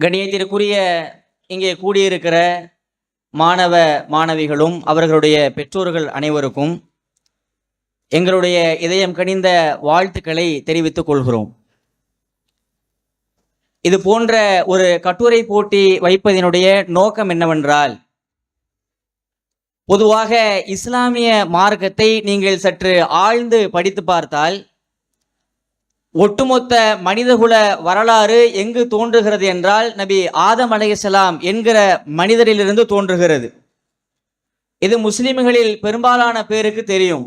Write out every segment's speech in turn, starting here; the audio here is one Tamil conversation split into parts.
கணியத்திற்குரிய இங்கே கூடியிருக்கிற மாணவ மாணவிகளும் அவர்களுடைய பெற்றோர்கள் அனைவருக்கும் எங்களுடைய இதயம் கனிந்த வாழ்த்துக்களை தெரிவித்துக் கொள்கிறோம். இது போன்ற ஒரு கட்டுரை போட்டி வைப்பதனுடைய நோக்கம் என்னவென்றால் பொதுவாக இஸ்லாமிய மார்க்கத்தை நீங்கள் சற்று ஆழ்ந்து படித்து பார்த்தால் ஒட்டுமொத்த மனிதகுல வரலாறு எங்கு தோன்றுகிறது என்றால் நபி ஆதம் அலையசலாம் என்கிற மனிதரிலிருந்து தோன்றுகிறது. இது முஸ்லிம்களில் பெரும்பாலான பேருக்கு தெரியும்.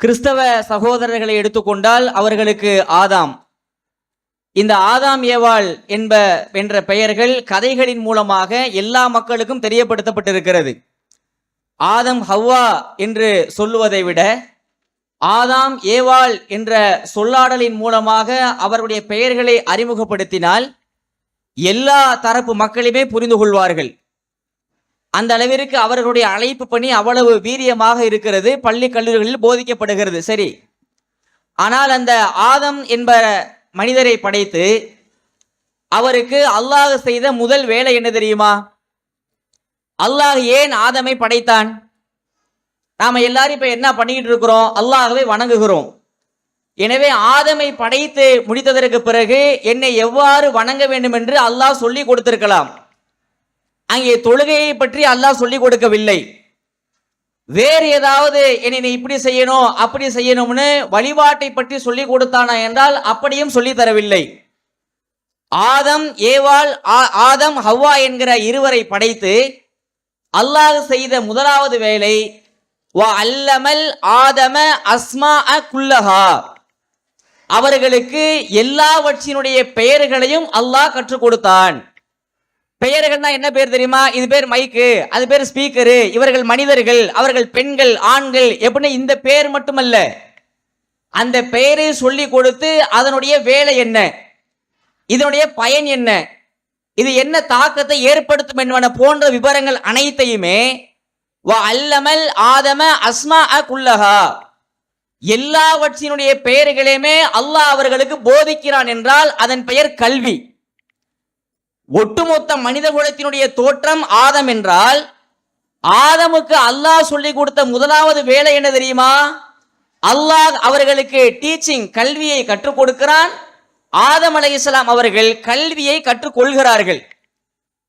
கிறிஸ்தவ சகோதரர்களை எடுத்துக்கொண்டால் அவர்களுக்கு ஆதாம். இந்த ஆதாம் ஏவாள் என்ப என்ற பெயர்கள் கதைகளின் மூலமாக எல்லா மக்களுக்கும் தெரியப்படுத்தப்பட்டிருக்கிறது. ஆதம் ஹவ்வா என்று சொல்லுவதை விட ஆதாம் ஏவாள் என்ற சொல்லாடலின் மூலமாக அவருடைய பெயர்களை அறிமுகப்படுத்தினால் எல்லா தரப்பு மக்களுமே புரிந்து கொள்வார்கள். அந்த அளவிற்கு அவர்களுடைய அழைப்பு பணி அவ்வளவு வீரியமாக இருக்கிறது பள்ளி கல்லூரிகளில் போதிக்கப்படுகிறது சரி. ஆனால் அந்த ஆதம் என்ப மனிதரை படைத்து அவருக்கு அல்லாஹ் செய்த முதல் வேலை என்ன தெரியுமா? அல்லாஹ் ஏன் ஆதமை படைத்தான்? நாம எல்லாரும் இப்ப என்ன பண்ணிக்கிட்டு இருக்கிறோம்? அல்லாகவே வணங்குகிறோம். எனவே ஆதமை படைத்து முடித்ததற்கு பிறகு என்னை எவ்வாறு வணங்க வேண்டும் என்று அல்லாஹ் சொல்லி கொடுத்திருக்கலாம். அங்கே தொழுகையை பற்றி அல்லாஹ் சொல்லி கொடுக்கவில்லை. வேறு ஏதாவது என்னை நீ இப்படி செய்யணும் அப்படி செய்யணும்னு வழிபாட்டை பற்றி சொல்லி கொடுத்தானா என்றால் அப்படியும் சொல்லி தரவில்லை. ஆதம் ஏவாள் ஆ- ஆதம் ஹவ்வா என்கிற இருவரை படைத்து அல்லாஹ் செய்த முதலாவது வேலை வ அல்லமல் ஆதம அஸ்மா அ குல்லஹா அவர்களுக்கு எல்லாவற்றினுடைய பெயர்களையும் அல்லாஹ் கற்றுக் கொடுத்தான். பெயர்கள்னா என்ன பேர் தெரியுமா? இது பேர் மைக்கு அது பேர் ஸ்பீக்கரு. இவர்கள் மனிதர்கள் அவர்கள் பெண்கள் ஆண்கள் எப்படின்னு இந்த பெயர் மட்டுமல்ல. அந்த பெயரை சொல்லி கொடுத்து அதனுடைய வேலை என்ன? இதனுடைய பயன் என்ன? இது என்ன தாக்கத்தை ஏற்படுத்தும் என்பன போன்ற விவரங்கள் அனைத்தையுமே வ அல்லமல் ஆதம அஸ்மா அ குல்லஹா. எல்லாவற்றினுடைய பெயர்களையுமே அல்லாஹ் அவர்களுக்கு போதிக்கிறான் என்றால் அதன் பெயர் கல்வி. ஒட்டுமொத்த மனித குலத்தினுடைய தோற்றம் ஆதம் என்றால் ஆதமுக்கு அல்லாஹ் சொல்லி கொடுத்த முதலாவது வேலை என்ன தெரியுமா? அல்லாஹ் அவர்களுக்கு டீச்சிங் கல்வியை கற்றுக் கொடுக்கிறான். ஆதம் அலைஹிஸ்ஸலாம் அவர்கள் கல்வியை கற்றுக்கொள்கிறார்கள்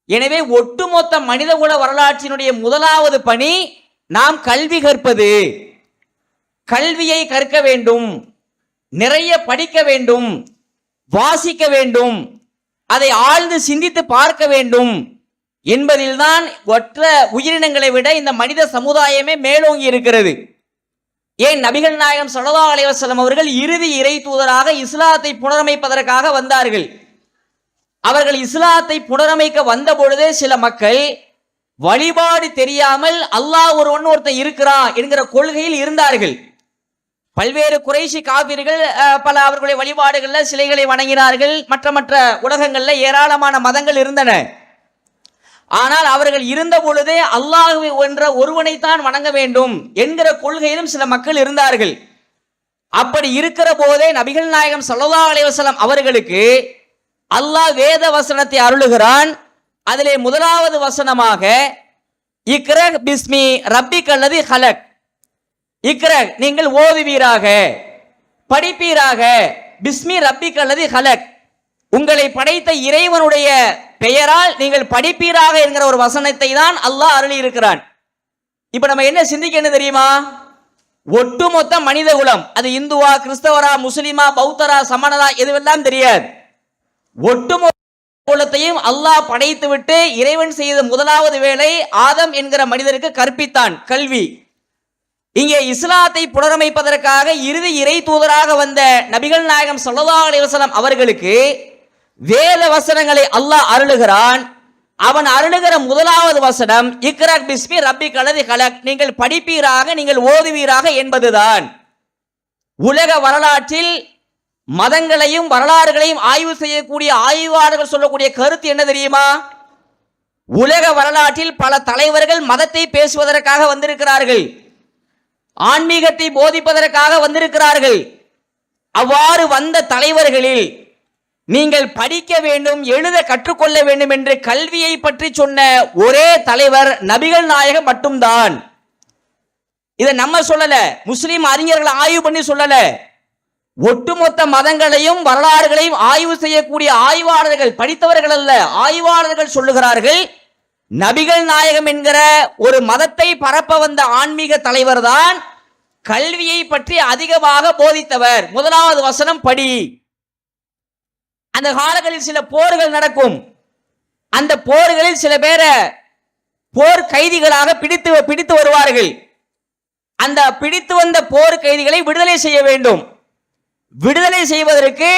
எனவே ஒட்டுமொத்த மனிதகுல வரலாற்றினுடைய முதலாவது பணி நாம் கல்வி கற்பது. கல்வியை கற்க வேண்டும். நிறைய படிக்க வேண்டும். வாசிக்க வேண்டும். அதை ஆழ்ந்து சிந்தித்து பார்க்க வேண்டும். என்பதில்தான் ஒற்ற உயிரினங்களை விட இந்த மனித சமுதாயமே மேலோங்கி இருக்கிறது. ஏன் நபிகள் நாயகம் சலதா அலைவாசலம் அவர்கள் இறுதி இறை தூதராக இஸ்லாத்தை புனரமைப்பதற்காக வந்தார்கள். அவர்கள் இஸ்லாத்தை புனரமைக்க வந்த பொழுதே சில மக்கள் வழிபாடு தெரியாமல் அல்லாஹ் ஒருவன் ஒருத்தன் இருக்கிறான் என்கிற கொள்கையில் இருந்தார்கள். பல்வேறு குறைஷி காவிர்கள் பல அவர்களுடைய வழிபாடுகளில் சிலைகளை வணங்கினார்கள். மற்ற மற்ற உலகங்களில் ஏராளமான மதங்கள் இருந்தன. ஆனால் அவர்கள் இருந்த பொழுதே அல்லாஹ் என்ற ஒருவனைத்தான் வணங்க வேண்டும் என்கிற கொள்கையிலும் சில மக்கள் இருந்தார்கள். அப்படி இருக்கிற போதே நபிகள் நாயகம் சல்லா அலைவசலம் அவர்களுக்கு அல்லாஹ் வேத வசனத்தை அருளுகிறான். அதிலே முதலாவது வசனமாக இக்ர பிஸ்மி ரப்பிக் அல்லது ஹலக். இக்ர நீங்கள் ஓதுவீராக. படிப்பீராக. பிஸ்மி ரப்பி அல்லது ஹலக். உங்களை படைத்த இறைவனுடைய பெயரால் நீங்கள் படிப்பீராக என்கிற ஒரு வசனத்தை தான் அல்லாஹ் அருளி இருக்கிறான் இப்ப நம்ம என்ன சிந்திக்கணும் தெரியுமா? ஒட்டுமொத்த மனித குலம் அது இந்துவா கிறிஸ்தவரா முஸ்லிமா பௌத்தரா சமணரா எதுவெல்லாம் தெரியாது. ஒட்டுமொத்த அல்லாஹ் படைத்து விட்டு இறைவன் செய்த முதலாவது வேலை ஆதம் என்கிற மனிதருக்கு கற்பித்தான் கல்வி. இங்கே இஸ்லாத்தை புனரமைப்பதற்காக இறுதி இறை தூதராக வந்த நபிகள் நாயகம் ஸல்லல்லாஹு அலிவசலம் அவர்களுக்கு வேத வசனங்களை அல்லாஹ் அருளுகிறான். அவன் அருளுகிற முதலாவது வசனம் இக்ரக் பிஸ்மி ரப்பி கலதி கலக் நீங்கள் படிப்பீராக நீங்கள் ஓதுவீராக என்பதுதான். உலக வரலாற்றில் மதங்களையும் வரலாறுகளையும் ஆய்வு செய்யக்கூடிய ஆய்வாளர்கள் சொல்லக்கூடிய கருத்து என்ன தெரியுமா? உலக வரலாற்றில் பல தலைவர்கள் மதத்தை பேசுவதற்காக வந்திருக்கிறார்கள். ஆன்மீகத்தை போதிப்பதற்காக வந்திருக்கிறார்கள். அவ்வாறு வந்த தலைவர்களில் நீங்கள் படிக்க வேண்டும் எழுத கற்றுக்கொள்ள வேண்டும் என்று கல்வியை பற்றி சொன்ன ஒரே தலைவர் நபிகள் நாயகம் மட்டும்தான். இதை நம்ம சொல்லல. முஸ்லீம் அறிஞர்கள் ஆய்வு பண்ணி சொல்லலை. ஒட்டுமொத்த மதங்களையும் வரலாறுகளையும் ஆய்வு செய்யக்கூடிய ஆய்வாளர்கள் படித்தவர்கள் அல்ல ஆய்வாளர்கள் சொல்லுகிறார்கள் நபிகள் நாயகம் என்கிற ஒரு மதத்தை பரப்ப வந்த ஆன்மீக தலைவர் தான் கல்வியை பற்றி அதிகமாக போதித்தவர். முதலாவது வசனம் படி. அந்த காலங்களில் சில போர்கள் நடக்கும். அந்த போர்களில் சில பேரை போர் கைதிகளாக பிடித்து பிடித்து வருவார்கள். அந்த பிடித்து வந்த போர் கைதிகளை விடுதலை செய்ய வேண்டும். விடுதலை செய்வதற்கு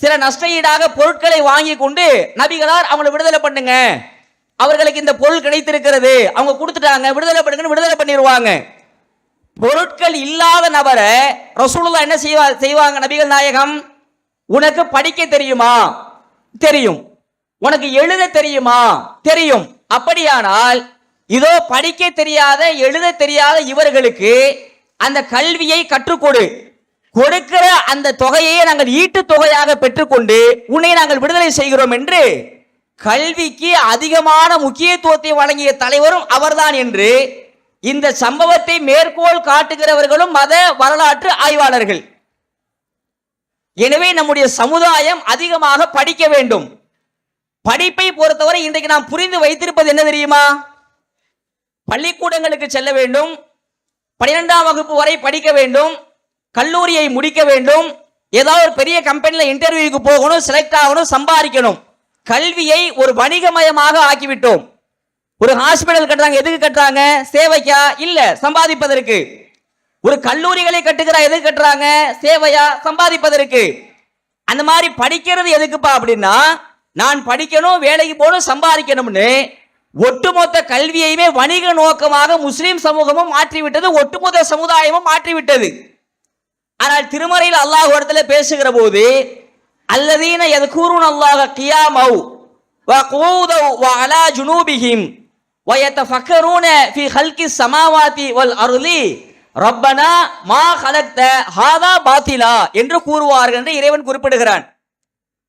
சில நஷ்ட ஈடாக பொருட்களை வாங்கி கொண்டு நபிகளார் அவங்களை விடுதலை பண்ணுங்க. அவர்களுக்கு இந்த பொருள் கிடைத்திருக்கிறது. அவங்க கொடுத்துட்டாங்க விடுதலை பண்ணுங்கன்னு விடுதலை பண்ணிடுவாங்க பொருட்கள் இல்லாத நபரை ரசூலுல்லாஹ் என்ன செய்வா செய்வாங்க நபிகள் நாயகம்? உனக்கு படிக்க தெரியுமா? தெரியும். உனக்கு எழுத தெரியுமா? தெரியும். அப்படியானால் இதோ படிக்க தெரியாத எழுத தெரியாத இவர்களுக்கு அந்த கல்வியை கற்றுக்கொடு. கொடுக்கிற அந்த தொகையை நாங்கள் ஈட்டு தொகையாக பெற்றுக்கொண்டு உன்னை நாங்கள் விடுதலை செய்கிறோம் என்று கல்விக்கு அதிகமான முக்கியத்துவத்தை வழங்கிய தலைவரும் அவர்தான் என்று இந்த சம்பவத்தை மேற்கோள் காட்டுகிறவர்களும் மத வரலாற்று ஆய்வாளர்கள். எனவே நம்முடைய சமுதாயம் அதிகமாக படிக்க வேண்டும். படிப்பை பொறுத்தவரை இன்றைக்கு நாம் புரிந்து வைத்திருப்பது என்ன தெரியுமா? பள்ளிக்கூடங்களுக்கு செல்ல வேண்டும். பன்னிரெண்டாம் வகுப்பு வரை படிக்க வேண்டும். கல்லூரியை முடிக்க வேண்டும். ஏதாவது ஒரு பெரிய கம்பெனியில் இன்டர்வியூக்கு போகணும் செலக்ட் ஆகணும் சம்பாதிக்கணும். கல்வியை ஒரு வணிகமயமாக ஆக்கிவிட்டோம். ஒரு ஹாஸ்பிட்டல் கட்டுறாங்க எதுக்கு கட்டுறாங்க? சேவைக்கா? இல்ல சம்பாதிப்பதற்கு. ஒரு கல்லூரிகளை கட்டுகிறா எதுக்கு கட்டுறாங்க? சேவையா? சம்பாதிப்பதற்கு. அந்த மாதிரி படிக்கிறது எதுக்குப்பா அப்படின்னா நான் படிக்கணும் வேலைக்கு போகணும் சம்பாதிக்கணும்னு ஒட்டுமொத்த கல்வியையுமே வணிக நோக்கமாக முஸ்லீம் சமூகமும் மாற்றிவிட்டது ஒட்டுமொத்த சமுதாயமும் மாற்றிவிட்டது. ஆனால் திருமறையில் அல்லாஹ் இடத்துல பேசுகிற போது அல்லதீன எதுக்கூறுன் அல்லாஹ கியாமௌ வ கூதவ் வ அலா ஜுனூபிஹிம் வயத்த ஃபக்கரூன ஃபி ஹல்கி சமாவாதி வல் அருளி ரப்பனா மா ஹலக்த ஹாதா பாத்திலா என்று கூறுவார்கள் என்று இறைவன் குறிப்பிடுகிறான்.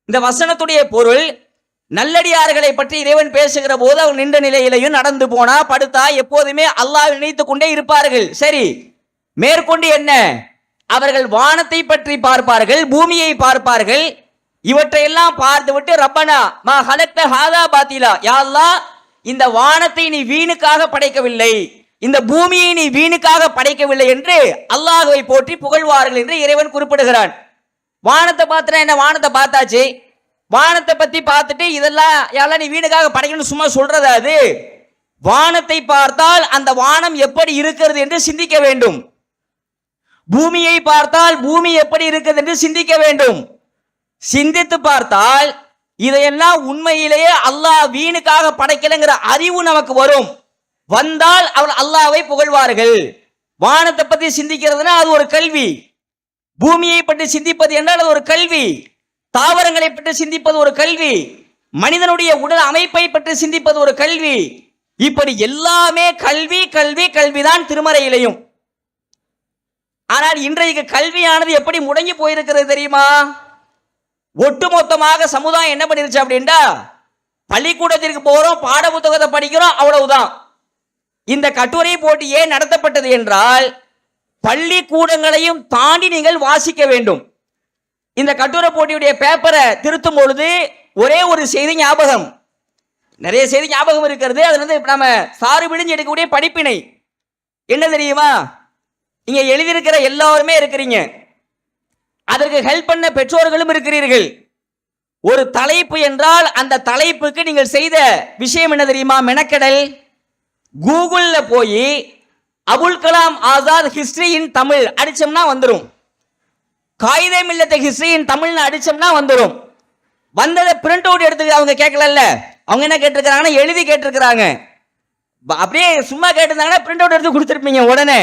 இந்த வசனத்துடைய பொருள் நல்லடியார்களை பற்றி இறைவன் பேசுகிற போது அவர் நின்ற நிலையிலையும் நடந்து போனா படுத்தா எப்போதுமே அல்லாஹ் நினைத்து கொண்டே இருப்பார்கள். சரி மேற்கொண்டு என்ன? அவர்கள் வானத்தை பற்றி பார்ப்பார்கள் பூமியை பார்ப்பார்கள். இவற்றையெல்லாம் பார்த்துவிட்டு ரப்பனா மா ஹலக்த ஹாதா பாத்திலா. யாழ்லா இந்த வானத்தை நீ வீணுக்காக படைக்கவில்லை. இந்த பூமியை நீ வீணுக்காக படைக்கவில்லை என்று அல்லாஹுவை போற்றி புகழ்வார்கள் என்று இறைவன் குறிப்பிடுகிறான். வானத்தை பார்த்துனா என்ன? வானத்தை பார்த்தாச்சு. வானத்தை பத்தி பார்த்துட்டு இதெல்லாம் யாரெல்லாம் நீ வீணுக்காக படைக்கணும்னு சும்மா சொல்றதா அது? வானத்தை பார்த்தால் அந்த வானம் எப்படி இருக்கிறது என்று சிந்திக்க வேண்டும். பூமியை பார்த்தால் பூமி எப்படி இருக்குது என்று சிந்திக்க வேண்டும். சிந்தித்து பார்த்தால் இதையெல்லாம் உண்மையிலேயே அல்லாஹ் வீணுக்காக படைக்கலைங்கிற அறிவு நமக்கு வரும். வந்தால் அவர் அல்லாவை புகழ்வார்கள். வானத்தை பத்தி சிந்திக்கிறதுனா அது ஒரு கல்வி. பூமியை பற்றி சிந்திப்பது என்றால் அது ஒரு கல்வி. தாவரங்களை பற்றி சிந்திப்பது ஒரு கல்வி. மனிதனுடைய உடல் அமைப்பை பற்றி சிந்திப்பது ஒரு கல்வி. இப்படி எல்லாமே கல்வி கல்வி கல்விதான் திருமறையிலையும். ஆனால் இன்றைக்கு கல்வியானது எப்படி முடங்கி போயிருக்கிறது தெரியுமா? ஒட்டுமொத்தமாக சமுதாயம் என்ன பண்ணிருச்சு அப்படின்டா பள்ளிக்கூடத்திற்கு போறோம் பாட புத்தகத்தை படிக்கிறோம் அவ்வளவுதான். இந்த கட்டுரை போட்டி ஏன் நடத்தப்பட்டது என்றால் பள்ளிக்கூடங்களையும் தாண்டி நீங்கள் வாசிக்க வேண்டும். இந்த கட்டுரை போட்டியுடைய பேப்பரை திருத்தும் பொழுது ஒரே ஒரு செய்தி ஞாபகம். நிறைய செய்தி ஞாபகம் இருக்கிறது. அதுல வந்து நம்ம சாறு பிடிஞ்சு எடுக்கக்கூடிய படிப்பினை. என்ன தெரியுமா? இங்க எழுதியிருக்கிற எல்லாருமே இருக்கிறீங்க. அதற்கு ஹெல்ப் பண்ண பெற்றோர்களும் இருக்கிறீர்கள். ஒரு தலைப்பு என்றால் அந்த தலைப்புக்கு நீங்கள் செய்த விஷயம் என்ன தெரியுமா? மெனக்கெடல். கூகுளில் போய் அபுல் கலாம் ஆசாத் ஹிஸ்டரி இன் தமிழ் அடிச்சோம்னா வந்துடும் காகிதம் இல்லத்த ஹிஸ்டரி இன் தமிழ்னு அடிச்சோம்னா வந்துடும் வந்ததை பிரிண்ட் அவுட் எடுத்து அவங்க கேட்கலல்ல. அவங்க என்ன கேட்டிருக்கிறாங்கன்னா எழுதி கேட்டிருக்கிறாங்க. அப்படியே சும்மா கேட்டிருந்தாங்கன்னா பிரிண்ட் அவுட் எடுத்து கொடுத்துருப்பீங்க உடனே.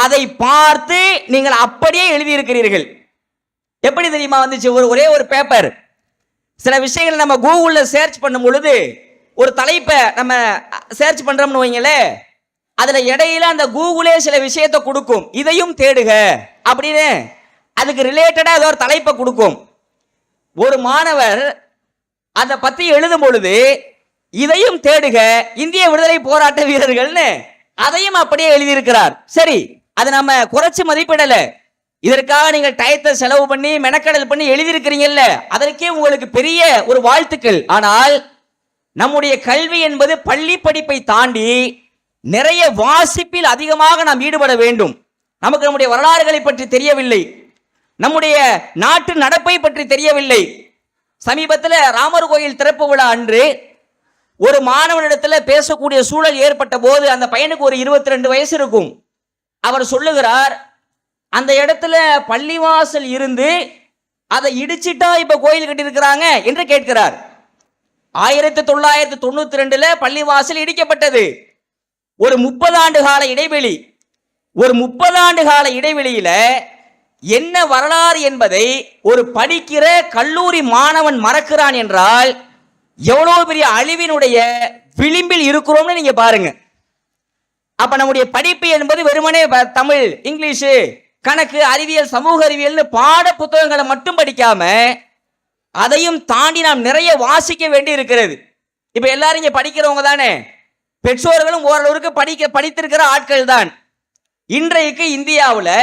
அதை பார்த்து நீங்கள் அப்படியே எழுதியிருக்கிறீர்கள். எப்படி தெரியுமா வந்துச்சு? ஒரு ஒரே ஒரு பேப்பர் சில விஷயங்கள் நம்ம கூகுளில் சர்ச் பண்ணும் பொழுது ஒரு தலைப்பை நம்ம சர்ச் பண்ணுறோம்னு வைங்களே அதில் இடையில அந்த கூகுளே சில விஷயத்தை கொடுக்கும். இதையும் தேடுக அப்படின்னு அதுக்கு ரிலேட்டடாக ஏதோ ஒரு தலைப்பை கொடுக்கும். ஒரு மாணவர் அதை பற்றி எழுதும் பொழுது இதையும் தேடுக இந்திய விடுதலை போராட்ட வீரர்கள்னு அதையும் அப்படியே எழுதியிருக்கிறார். சரி அதை நம்ம குறைச்சு மதிப்பிடல. இதற்காக நீங்கள் டயத்தை செலவு பண்ணி மெனக்கடல் பண்ணி எழுதியிருக்கிறீங்கல்ல அதற்கே உங்களுக்கு பெரிய ஒரு வாழ்த்துக்கள். ஆனால் நம்முடைய கல்வி என்பது பள்ளி படிப்பை தாண்டி நிறைய வாசிப்பில் அதிகமாக நாம் ஈடுபட வேண்டும். நமக்கு நம்முடைய வரலாறுகளை பற்றி தெரியவில்லை. நம்முடைய நாட்டு நடப்பை பற்றி தெரியவில்லை. சமீபத்தில் ராமர் கோயில் திறப்பு விழா அன்று ஒரு மாணவனிடத்தில் பேசக்கூடிய சூழல் ஏற்பட்ட போது அந்த பையனுக்கு ஒரு இருபத்தி ரெண்டு வயசு இருக்கும். அவர் சொல்லுகிறார் அந்த இடத்துல பள்ளிவாசல் இருந்து அதை இடிச்சிட்டா இப்ப கோயில் கட்டியிருக்கிறாங்க என்று கேட்கிறார். ஆயிரத்தி தொள்ளாயிரத்தி தொண்ணூத்தி ரெண்டுல பள்ளிவாசல் இடிக்கப்பட்டது. ஒரு முப்பது ஆண்டு கால இடைவெளி. ஒரு முப்பது ஆண்டு கால இடைவெளியில என்ன வரலாறு என்பதை ஒரு படிக்கிற கல்லூரி மாணவன் மறக்கிறான் என்றால் எவ்வளவு பெரிய அழிவினுடைய விளிம்பில் இருக்கிறோம்னு நீங்க பாருங்க. அப்ப நம்முடைய படிப்பு என்பது வெறுமனே தமிழ் இங்கிலீஷு கணக்கு அறிவியல் சமூக அறிவியல்னு பாட புத்தகங்களை மட்டும் படிக்காம அதையும் தாண்டி நாம் நிறைய வாசிக்க வேண்டி இருக்கிறது இப்ப எல்லாரும் இங்க படிக்கிறவங்க தானே? பெற்றோர்களும் ஓரளவுக்கு படிக்க படித்திருக்கிற ஆட்கள் தான். இன்றைக்கு இந்தியாவில்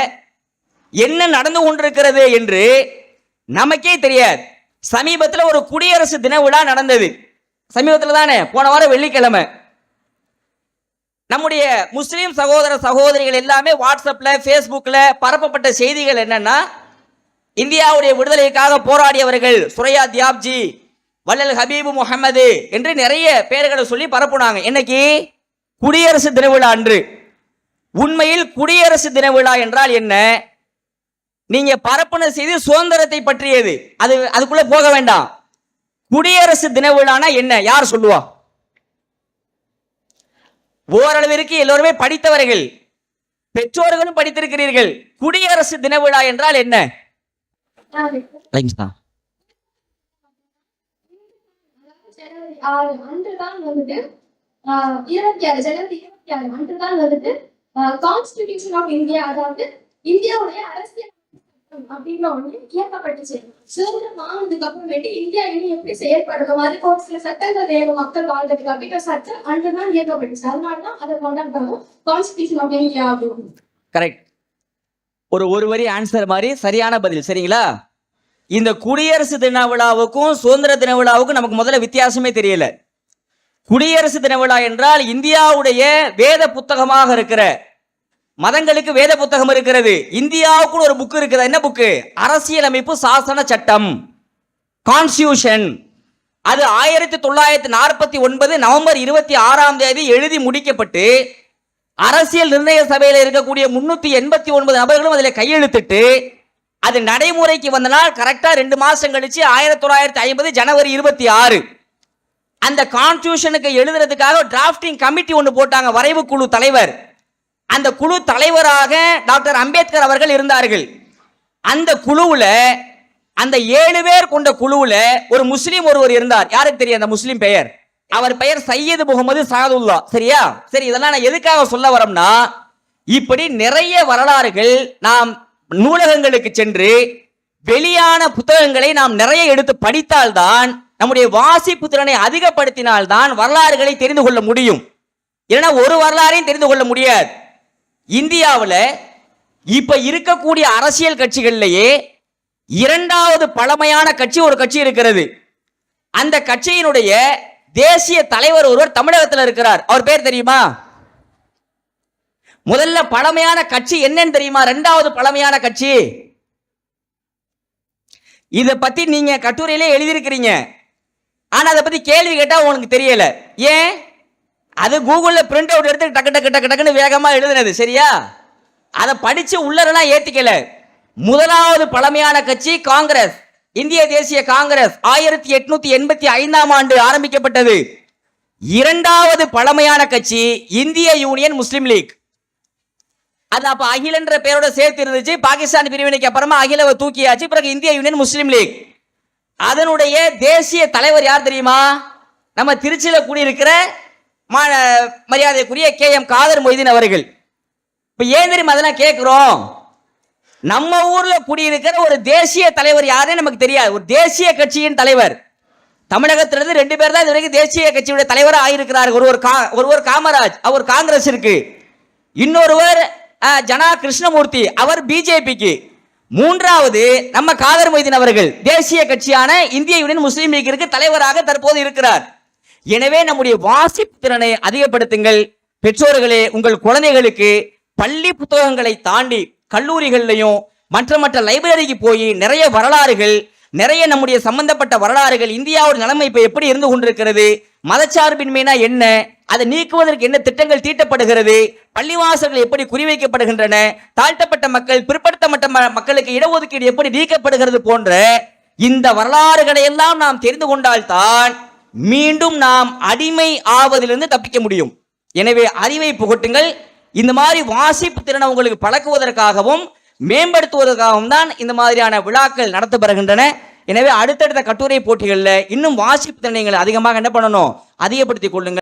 என்ன நடந்து கொண்டிருக்கிறது என்று நமக்கே தெரியாது. சமீபத்தில் ஒரு குடியரசு தின விழா நடந்தது. சமீபத்தில் தானே? போன வாரம் வெள்ளிக்கிழமை. நம்முடைய முஸ்லீம் சகோதர சகோதரிகள் எல்லாமே வாட்ஸ்அப்பில் ஃபேஸ்புக்கில் பரப்பப்பட்ட செய்திகள் என்னன்னா இந்தியாவுடைய விடுதலைக்காக போராடியவர்கள் சுரையா தியாப்ஜி வள்ளல் ஹபீபு முகமது என்று நிறைய பெயர்களை சொல்லி பரப்புனாங்க. இன்னைக்கு குடியரசு தின விழா அன்று. உண்மையில் குடியரசு தின விழா என்றால் என்ன? நீங்க பரப்புன செய்தி சுதந்திரத்தை பற்றியது. அது அதுக்குள்ள போக வேண்டாம். குடியரசு தின விழானா என்ன? யார் சொல்லுவா? ஓரளவிற்கு எல்லோருமே படித்தவர்கள். பெற்றோர்களும் படித்திருக்கிறீர்கள். குடியரசு தின விழா என்றால் என்ன? ஜனவரி ஆறு அன்றுதான் வந்துட்டு ஆஹ், இருபத்தி ஆறு ஜனவரி இருபத்தி ஆறு அன்றுதான் வந்துட்டு கான்ஸ்டிடியூஷன் ஆஃப் இந்தியா அதாவது இந்தியாவுடைய அரசியல் அப்படின்னு ஒண்ணு இயக்கப்பட்டுச்சு. சுதந்திரம் வாங்கினதுக்கு இந்தியா இனி எப்படி ஒரு சில சட்டங்கள் வேணும் மக்கள் வாழ்றதுக்கு அப்படின்ற சட்டம் அன்றுதான் இயக்கப்பட்டுச்சு. அதனாலதான் அதை கொண்டாடுறாங்க ஆஃப் இந்தியா அப்படின்னு. கரெக்ட் ஒரு ஒரு வரி ஆன்சர் மாதிரி சரியான பதில் சரிங்களா? இந்த குடியரசு தின விழாவுக்கும் சுதந்திர தின விழாவுக்கும் நமக்கு முதல்ல வித்தியாசமே தெரியல. குடியரசு தின விழா என்றால் இந்தியாவுடைய வேத புத்தகமாக இருக்கிற மதங்களுக்கு வேத புத்தகம் இருக்கிறது. இந்தியாவுக்குன்னு ஒரு புக் இருக்குது. என்ன புக்கு அரசியலமைப்பு சாசன சட்டம். கான்ஸ்டியூஷன் அது ஆயிரத்தி தொள்ளாயிரத்தி நாற்பத்தி ஒன்பது நவம்பர் இருபத்தி ஆறாம் தேதி எழுதி முடிக்கப்பட்டு அரசியல் நிர்ணய சபையில் இருக்கக்கூடிய முன்னூத்தி எண்பத்தி ஒன்பது நபர்களும் அதில் கையெழுத்திட்டு அது நடைமுறைக்கு வந்தனால் கரெக்டாக ரெண்டு மாதம் கழிச்சு ஆயிரத்தி தொள்ளாயிரத்தி ஐம்பது ஜனவரி இருபத்தி ஆறு. அந்த கான்ஸ்டியூஷனுக்கு எழுதுறதுக்காக டிராஃப்டிங் கமிட்டி ஒன்று போட்டாங்க. வரைவு குழு தலைவர். அந்த குழு தலைவராக டாக்டர் அம்பேத்கர் அவர்கள் இருந்தார்கள். அந்த குழுவில் அந்த ஏழு பேர் கொண்ட குழுவில் ஒரு முஸ்லீம் ஒருவர் இருந்தார். யாருக்கு தெரியும் அந்த முஸ்லீம் பெயர்? அவர் பெயர் சையது முகமது சாதுல்லா. சரியா? சரி இதெல்லாம் நான் எதுக்காக சொல்ல வரோம்னா இப்படி நிறைய வரலாறுகள் நாம் நூலகங்களுக்கு சென்று வெளியான புத்தகங்களை நாம் நிறைய எடுத்து படித்தால்தான் நம்முடைய வாசிப்பு திறனை அதிகப்படுத்தினால்தான் வரலாறுகளை தெரிந்து கொள்ள முடியும். ஏன்னா ஒரு வரலாறையும் தெரிந்து கொள்ள முடியாது. இந்தியாவில் இப்போ இருக்கக்கூடிய அரசியல் கட்சிகள்லேயே இரண்டாவது பழமையான கட்சி ஒரு கட்சி இருக்கிறது. அந்த கட்சியினுடைய தேசிய தலைவர் ஒருவர் தமிழகத்தில் இருக்கிறார். அவர் பேர் தெரியுமா? முதல்ல பழமையான கட்சி என்னன்னு தெரியுமா? ரெண்டாவது பழமையான கட்சி. இதை பத்தி நீங்க கட்டுரையிலே எழுதியிருக்கிறீங்க. ஆனா அதை பத்தி கேள்வி கேட்டா உங்களுக்கு தெரியல. ஏன்? அது கூகுளில் பிரிண்ட் அவுட் எடுத்து டக்கு டக்கு டக்கு டக்குன்னு வேகமாக எழுதுனது சரியா? அதை படித்து உள்ளரெல்லாம் ஏற்றிக்கல முதலாவது பழமையான கட்சி காங்கிரஸ். இந்திய தேசிய காங்கிரஸ் ஆயிரத்தி எட்நூத்தி எண்பத்தி ஐந்தாம் ஆண்டு ஆரம்பிக்கப்பட்டது. இரண்டாவது பழமையான கட்சி இந்திய யூனியன் முஸ்லிம் லீக். அது அப்ப அகிலன்ற பேரோட சேர்த்து இருந்துச்சு பாகிஸ்தான் பிரிவினைக்கு அப்புறமா அகிலவை தூக்கியாச்சு பிறகு இந்திய யூனியன் முஸ்லிம் லீக். அதனுடைய தேசிய தலைவர் யார் தெரியுமா? நம்ம திருச்சியில கூடியிருக்கிற மரியாதைக்குரிய கே எம் காதர் மொய்தீன் அவர்கள். இப்ப ஏன் தெரியுமா அதெல்லாம் கேட்குறோம் நம்ம ஊர்ல குடியிருக்கிற ஒரு தேசிய தலைவர் யாருன்னு நமக்கு தெரியாது. ஒரு தேசிய கட்சியின் தலைவர். தமிழகத்திலிருந்து ரெண்டு பேர் தான் இது வரைக்கும் தேசிய கட்சியுடைய தலைவராக ஆயிருக்கிறார் ஒருவர் கா ஒருவர் காமராஜ் அவர் காங்கிரஸ் இருக்கு. இன்னொருவர் ஜனா கிருஷ்ணமூர்த்தி அவர் பிஜேபிக்கு. மூன்றாவது நம்ம காதர் மொய்தீன் அவர்கள் தேசிய கட்சியான இந்திய யூனியன் முஸ்லீம் லீக்கிற்கு தலைவராக தற்போது இருக்கிறார். எனவே நம்முடைய வாசிப்பு திறனை அதிகப்படுத்துங்கள். பெற்றோர்களே உங்கள் குழந்தைகளுக்கு பள்ளி புத்தகங்களை தாண்டி கல்லூரிகள்லையும் மற்ற மற்ற லைப்ரரிக்கு போய் நிறைய வரலாறுகள் நிறைய நம்முடைய சம்பந்தப்பட்ட வரலாறுகள் இந்தியாவோட நிலைமை இப்போ எப்படி இருந்து கொண்டிருக்கிறது மதச்சார்பின்மைனா என்ன அதை நீக்குவதற்கு என்ன திட்டங்கள் தீட்டப்படுகிறது பள்ளிவாசல்கள் எப்படி குறிவைக்கப்படுகின்றன தாழ்த்தப்பட்ட மக்கள் பிற்படுத்தப்பட்ட ம- மக்களுக்கு இடஒதுக்கீடு எப்படி நீக்கப்படுகிறது போன்ற இந்த வரலாறுகளை எல்லாம் நாம் தெரிந்து கொண்டால்தான் மீண்டும் நாம் அடிமை ஆவதிலிருந்து தப்பிக்க முடியும். எனவே அறிவை புகட்டுங்கள். இந்த மாதிரி வாசிப்பு திறனை உங்களுக்கு பழக்குவதற்காகவும் மேம்படுத்துவதற்காகவும் தான் இந்த மாதிரியான விழாக்கள் நடத்தப்படுகின்றன. எனவே அடுத்தடுத்த கட்டுரை போட்டிகளில் இன்னும் வாசிப்பு திறனை அதிகமாக என்ன பண்ணணும்? அதிகப்படுத்திக் கொள்ளுங்கள்.